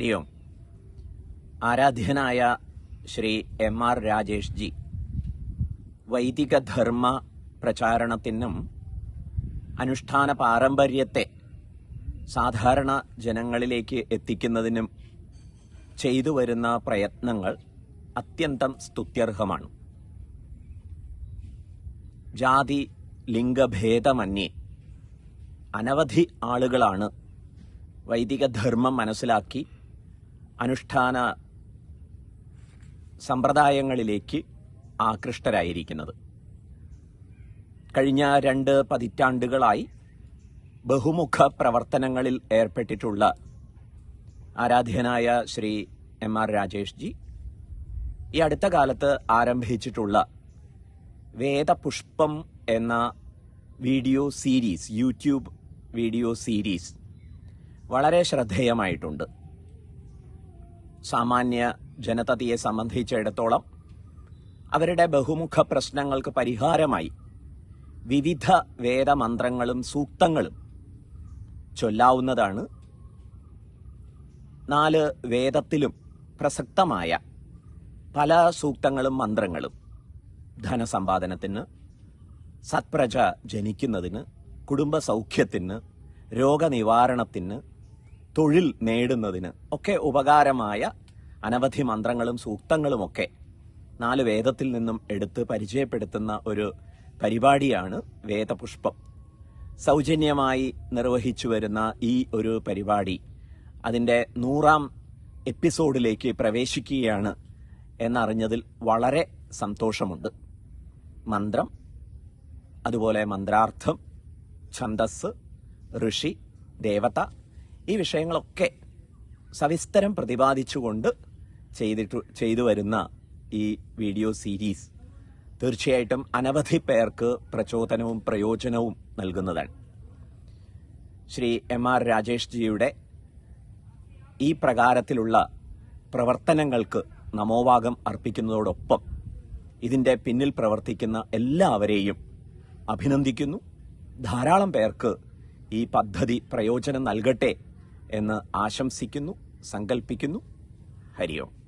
ഹരി ഓം ആരാധ്യനായ Shri M R Rajesh ji. വൈദികധർമ്മ പ്രചാരണത്തിനും അനുഷ്ഠാന പാരമ്പര്യത്തെ സാധാരണ ജനങ്ങളിലേക്ക് എത്തിക്കുന്നതിനും ചെയ്തു വരുന്ന പ്രയത്നങ്ങൾ അത്യന്തം സ്തുത്യർഹമാണ്. ജാതി ലിംഗഭേദമന്യേ അനവധി ആളുകളാണ് വൈദികധർമ്മം മനസ്സിലാക്കി അനുഷ്ഠാന സമ്പ്രദായങ്ങളിലേക്ക് ആകൃഷ്ടരായിരിക്കുന്നത്. കഴിഞ്ഞ രണ്ട് പതിറ്റാണ്ടുകളായി ബഹുമുഖ പ്രവർത്തനങ്ങളിൽ ഏർപ്പെട്ടിട്ടുള്ള ആരാധ്യനായ ശ്രീ എം ആർ രാജേഷ് ജി ഈ അടുത്ത കാലത്ത് ആരംഭിച്ചിട്ടുള്ള വേദപുഷ്പം എന്ന video series YouTube video series വളരെ ശ്രദ്ധേയമായിട്ടുണ്ട്. സാമാന്യ ജനതയെ സംബന്ധിച്ചിടത്തോളം അവരുടെ ബഹുമുഖ പ്രശ്നങ്ങൾക്ക് പരിഹാരമായി വിവിധ വേദമന്ത്രങ്ങളും സൂക്തങ്ങളും ചൊല്ലാവുന്നതാണ് നാല് വേദത്തിലും പ്രസക്തമായ പല സൂക്തങ്ങളും മന്ത്രങ്ങളും ധനസമ്പാദനത്തിന് സത്പ്രജ ജനിക്കുന്നതിന് കുടുംബസൗഖ്യത്തിന് രോഗനിവാരണത്തിന് തൊഴിൽ നേടുന്നതിന് ഒക്കെ ഉപകാരമായ അനവധി മന്ത്രങ്ങളും സൂക്തങ്ങളുമൊക്കെ നാല് വേദത്തിൽ നിന്നും എടുത്ത് പരിചയപ്പെടുത്തുന്ന ഒരു പരിപാടിയാണ് വേദപുഷ്പം. സൗജന്യമായി നിർവഹിച്ചു വരുന്ന ഈ ഒരു പരിപാടി അതിന്റെ നൂറാം എപ്പിസോഡിലേക്ക് പ്രവേശിക്കുകയാണ് എന്നറിഞ്ഞതിൽ വളരെ സന്തോഷമുണ്ട്. മന്ത്രം അതുപോലെ മന്ത്രാർത്ഥം ഛന്ദസ് ഋഷി ദേവത ഈ വിഷയങ്ങളൊക്കെ സവിസ്തരം പ്രതിപാദിച്ചുകൊണ്ട് ചെയ്തിട്ട് ചെയ്തു വരുന്ന ഈ വീഡിയോ സീരീസ് തീർച്ചയായിട്ടും അനവധി പേർക്ക് പ്രചോദനവും പ്രയോജനവും നൽകുന്നതാണ്. ശ്രീ എം ആർ രാജേഷ് ജിയുടെ ഈ പ്രകാരത്തിലുള്ള പ്രവർത്തനങ്ങൾക്ക് നമോവാഗം അർപ്പിക്കുന്നതോടൊപ്പം ഇതിന്റെ പിന്നിൽ പ്രവർത്തിക്കുന്ന എല്ലാവരെയും അഭിനന്ദിക്കുന്നു. ധാരാളം പേർക്ക് ഈ പദ്ധതി പ്രയോജനം നൽകട്ടെ എന്ന് ആശംസിക്കുന്നു സങ്കല്പിക്കുന്നു ഹരിയോം.